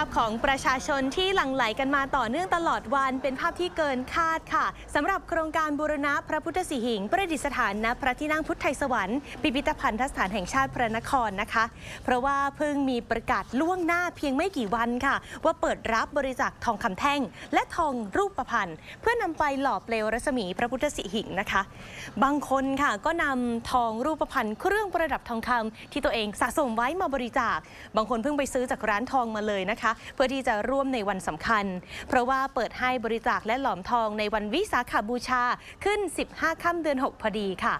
าพของประชาชนที่หลั่งไหลกันมาต่อเนื่องตลอดวัน เป็นภาพที่เกินคาดค่ะสำหรับโครงการบูรณะพระพุทธสิหิง ประดิษฐานณพระที่นั่งพุทธไทยสวรรค์พิพิธภัณฑสถานแห่งชาติพระนครนะคะ เพราะว่าเพิ่งมีประกาศล่วงหน้าเพียงไม่กี่วันค่ะ ว่าเปิดรับบริจาคทองคำแท่ง และทองรูปพรรณเพื่อนำไปหล่อเปลวรัศมีพระพุทธสิหิงนะคะ บางคนค่ะก็นำทองรูปพรรณเครื่องประดับทองคำที่ตัวเองสะสมไว้มาบริจาค บางคนเพิ่งไปซื้อจากร้านทองมาเลยนะคะเพื่อที่จะร่วมในวันสำคัญ เพราะว่าเปิดให้บริจาคและหลอมทองในวันวิสาขบูชาขึ้น 15 ค่ำเดือน 6 พอดีค่ะ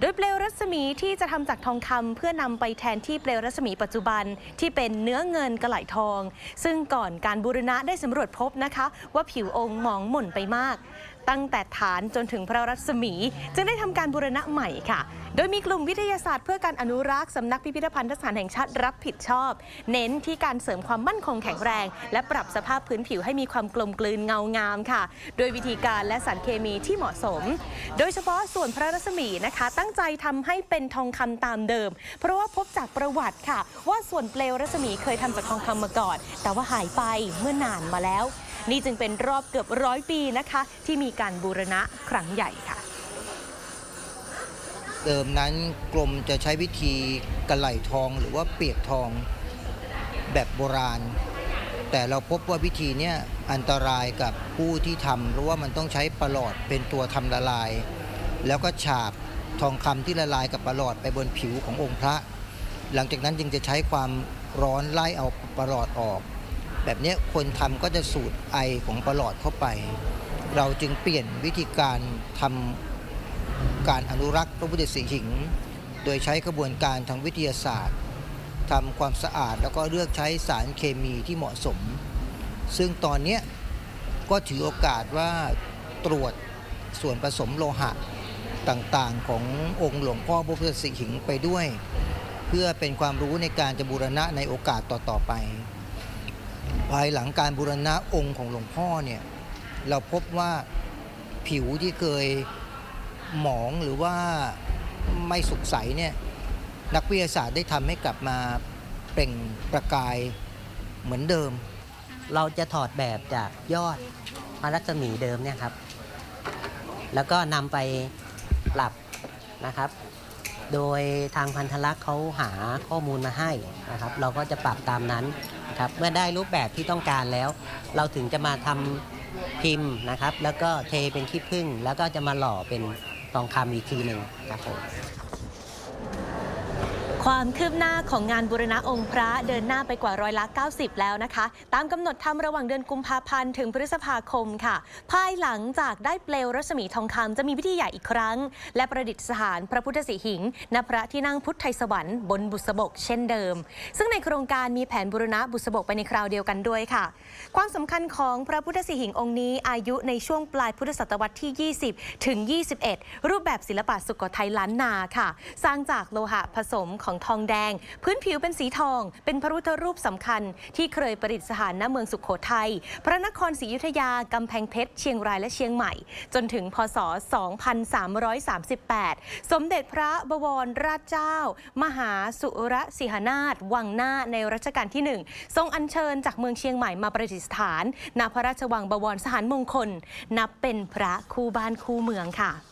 โดยเปลวรัศมีที่จะทำจากทองคำเพื่อนำไปแทนที่เปลวรัศมีปัจจุบันที่เป็นเนื้อเงินกระไหลทอง ซึ่งก่อนการบูรณะได้สำรวจพบนะคะ ว่าผิวองค์หมองหม่นไปมาก ตั้งแต่ฐานจนถึงพระรัศมี จึงได้ทำการบูรณะใหม่ค่ะ โดยมีกลุ่มวิทยาศาสตร์เพื่อการอนุรักษ์สำนักพิพิธภัณฑสถานแห่งชาติรับผิดชอบ เน้นที่การเสริมความมั่นคงแข็งแรง และปรับสภาพพื้นผิวให้มีความกลมกลืนเงางามค่ะ โดยวิธีการและสารเคมีที่เหมาะสม โดยเฉพาะส่วนพระรัศมีนะคะ ตั้งใจทำให้เป็นทองคำตามเดิม เพราะว่าพบจากประวัติค่ะ ว่าส่วนเปลวรัศมีเคยทำจากทองคำมาก่อน แต่ว่าหายไปเมื่อนานมาแล้ว นี่จึงเป็นรอบเกือบร้อยปีนะคะ ที่มีการบูรณะครั้งใหญ่ค่ะ เดิมนั้นกรมจะใช้วิธีกระไหลทองหรือว่าเปียกทองแบบโบราณ แต่เราพบว่าวิธีนี้อันตรายกับผู้ที่ทำเพราะว่ามันต้องใช้ประหลอดเป็นตัวทำละลาย แล้วก็ฉาบทองคำที่ละลายกับประหลอดไปบนผิวขององค์พระ หลังจากนั้นจึงจะใช้ความร้อนไล่เอาประหลอดออก แบบนี้คนทำก็จะสูดไอของประหลอดเข้าไป เราจึงเปลี่ยนวิธีการทำการอนุรักษ์พระพุทธสิหิง โดยใช้กระบวนการทางวิทยาศาสตร์ทำความสะอาดแล้วก็เลือกใช้สารเคมีที่เหมาะสม ซึ่งตอนนี้ก็ถือโอกาสว่าตรวจส่วนผสมโลหะต่างๆ ขององค์หลวงพ่อพระพุทธสิหิงไปด้วย เพื่อเป็นความรู้ในการจะบูรณะในโอกาสต่อๆไป ภายหลังการบูรณะองค์ของหลวงพ่อเนี่ยเราพบว่าผิวที่เคยหมองหรือว่าไม่สุกใสเนี่ยนักวิทยาศาสตร์ได้ทำให้กลับมาเปล่งประกายเหมือนเดิม เราจะถอดแบบจากยอดพระรัศมีเดิมเนี่ยครับ แล้วก็นำไปปรับนะครับ โดยทางพันธลักษณ์เขาหาข้อมูลมาให้นะครับเราก็จะปรับตามนั้นนะครับเมื่อได้รูปแบบที่ต้องการแล้ว เราถึงจะมาทำพิมพ์นะครับ แล้วก็เทเป็นขี้ผึ้งแล้วก็จะมาหล่อเป็นทองคำอีกทีหนึ่งครับผม ความคืบหน้าของงานบูรณะองค์พระเดินหน้าไปกว่าร้อยละ 90 แล้วนะคะ ตามกำหนดทำระหว่างเดือนกุมภาพันธ์ถึงพฤษภาคมค่ะ ภายหลังจากได้เปลวรัศมีทองคำจะมีพิธีใหญ่อีกครั้ง และประดิษฐานพระพุทธสีหิงณพระที่นั่งพุทธไทยสวรรค์บนบุษบกเช่นเดิม ซึ่งในโครงการมีแผนบูรณะบุษบกไปในคราวเดียวกันด้วยค่ะ ความสำคัญของพระพุทธสีหิงองค์นี้อายุในช่วงปลายพุทธศตวรรษที่ 20 ถึง 21 รูปแบบศิลปะสุโขทัยล้านนาค่ะ สร้างจากโลหะผสมของทองแดง พื้นผิวเป็นสีทอง เป็นพระพุทธรูปสำคัญ ที่เคยประดิษฐานณเมืองสุขโขทัย พระนครศรีอยุธยากำแพงเพชร เชียงรายและเชียงใหม่ จนถึงพศ 2338 สมเด็จพระบวรราชเจ้า มหาสุรสิหนาถวังหน้าในรัชกาลที่ 1 ทรงอัญเชิญจากเมืองเชียงใหม่มาประดิษฐานณพระราชวังบวรสถานมงคล นับเป็นพระคู่บ้านคู่เมืองค่ะ